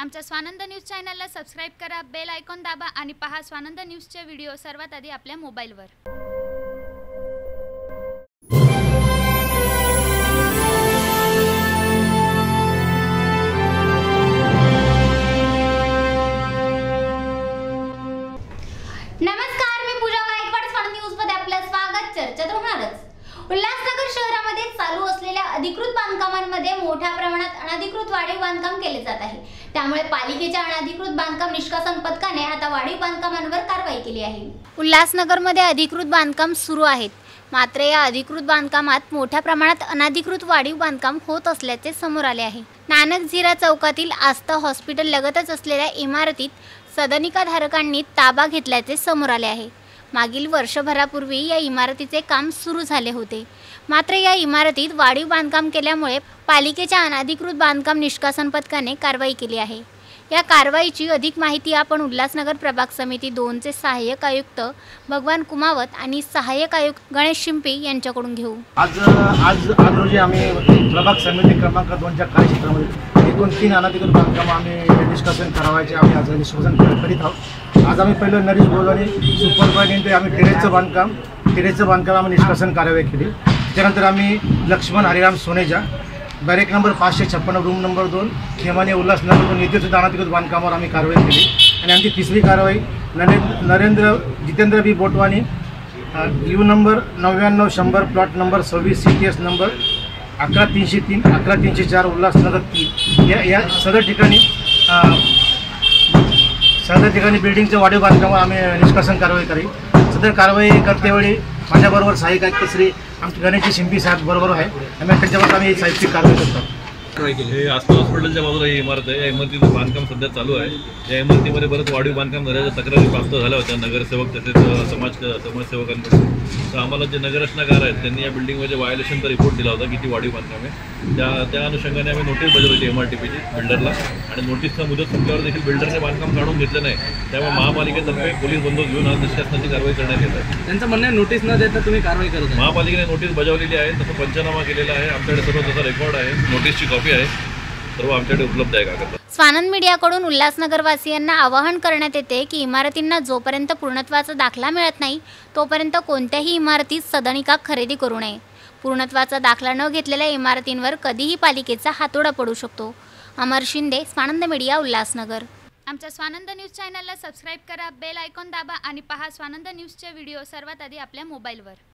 आमच्या स्वानंद न्यूज चॅनलला सबस्क्राईब करा बेल आयकॉन दाबा आणि पहा स्वानंद न्यूजचे व्हिडिओ सर्वात आधी आपल्या मोबाईलवर. नमस्कार मी पूजा गायकवाड स्वानंद न्यूजमध्ये स्वागत. चर्चा तर उल्हासनगर शहरामध्ये चालू असलेल्या अधिकृत बांधकामांमध्ये मोठ्या प्रमाणात अनधिकृत वाढीव बांधकाम केले जात आहे. त्यामुळे पालिकेच्या अनधिकृत बांधकाम निष्कासन पथकाने आता वाढीव बांधकामांवर कारवाई केली आहे. उल्हासनगरमध्ये अधिकृत बांधकाम सुरू आहेत. मात्र या अधिकृत बांधकामात मोठ्या प्रमाणात अनधिकृत वाढीव बांधकाम होत असल्याचे समोर आले आहे. नानक झिरा चौकातील आस्था हॉस्पिटल लगतच असलेल्या इमारतीत सदनिकाधारकांनी ताबा घेतल्याचे समोर आले आहे. मागील वर्षभरापूर्वी या इमारतीचे काम सुरू झाले होते. मात्र या इमारतीत वाढीव बांधकाम केल्यामुळे पालिकेच्या अनाधिकृत बांधकाम निष्कासन पथकाने कारवाई केली आहे. या कारवाईची अधिक माहिती आपण उल्हासनगर प्रभाग समिती दोनचे सहाय्यक आयुक्त भगवान कुमावत आणि सहाय्यक आयुक्त गणेश शिंपी यांच्याकडून घेऊ. आज आज आज रोजी आम्ही प्रभाग समिती क्रमांक दोनच्या कार्यक्षेत्रामध्ये एकूण तीन अनाधिकृत बांधकाम आम्ही डिस्कशन करावायचे आम्ही आज निष्कासन करीत आहोत. आज आम्ही पहिलं नरेश बोलवानी सुपरवाईनंतर आम्ही टेरेसचं बांधकाम टेरेसचं बांधकाम आम्ही निष्कासन कारवाई केली. त्यानंतर आम्ही लक्ष्मण हरिराम सोनेजा बॅरेक नंबर पाचशे छप्पन्न रूम नंबर दोन खेमाने उल्हासनगर येथे सुद्धा अनधिकृत बांधकामावर आम्ही कारवाई केली. आणि आमची तिसरी कारवाई Narendra Narendra Jitendra B Botwani U number नव्याण्णव शंभर प्लॉट नंबर सव्वीस सी टी एस नंबर अकरा तीनशे तीन अकरा तीनशे चार उल्हासनगर तीन. या या सदर ठिकाणी अ, ठिकाणी बिल्डिंगचं वाढीव बांधकामावर आम्ही निष्कासन कारवाई करी. सदर कारवाई करतेवेळी माझ्याबरोबर सहाय्यक आयुक्त श्री आमचे गणेशजी शिंपी साहेब बरोबर आहे. आम्ही त्यांच्यावर आम्ही साहित्यिक कारवाई करतो. हे आस्था हॉस्पिटलच्या बाजूला ही इमारत आहे. या इमारतीचं बांधकाम सध्या चालू आहे. या इमारतीमध्ये बरंच वाढीव बांधकाम झाल्याच्या तक्रारी प्राप्त झाल्या होत्या. नगरसेवक तसेच समाज समाजसेवकांकडून. तर आम्हाला जे नगररचनाकार आहेत त्यांनी या बिल्डिंगमध्ये वायोलेशनचा रिपोर्ट दिला होता किती वाढीव बांधकाम आहे. त्या त्या अनुषंगाने आम्ही नोटीस बजावली होती एम आर टी पीची बिल्डरला आणि नोटीसचा मुदत संपल्यावर देखील बिल्डरने बांधकाम काढून घेतलं नाही. त्यामुळे महापालिकेतर्फे पोलीस बंदोबस्त घेऊन आज निष्कासनाची कारवाई करण्यात येत आहे. त्यांचं म्हणणं आहे नोटीस न देता तुम्ही कारवाई करत महापालिकेने नोटीस बजावलेली आहे. तसं पंचनामा केलेला आहे. आमच्याकडे सर्व त्याचा रेकॉर्ड आहे. नोटीसची कॉपी आहे. सर्व आमच्याकडे उपलब्ध आहे कागद स्वानंद मीडियाकडून उल्हासनगरवासियांना आवाहन करण्यात येते की इमारतींना जोपर्यंत पूर्णत्वाचा दाखला मिळत नाही तोपर्यंत कोणत्याही इमारतीत सदनिका खरेदी करू नये. पूर्णत्वाचा दाखला न घेतलेल्या इमारतींवर कधीही पालिकेचा हातोडा पडू शकतो. अमर शिंदे स्वानंद मीडिया उल्हासनगर. आमच्या स्वानंद न्यूज चॅनलला सबस्क्राईब करा बेल आयकॉन दाबा आणि पहा स्वानंद न्यूजचे व्हिडिओ सर्वात आधी आपल्या मोबाईलवर.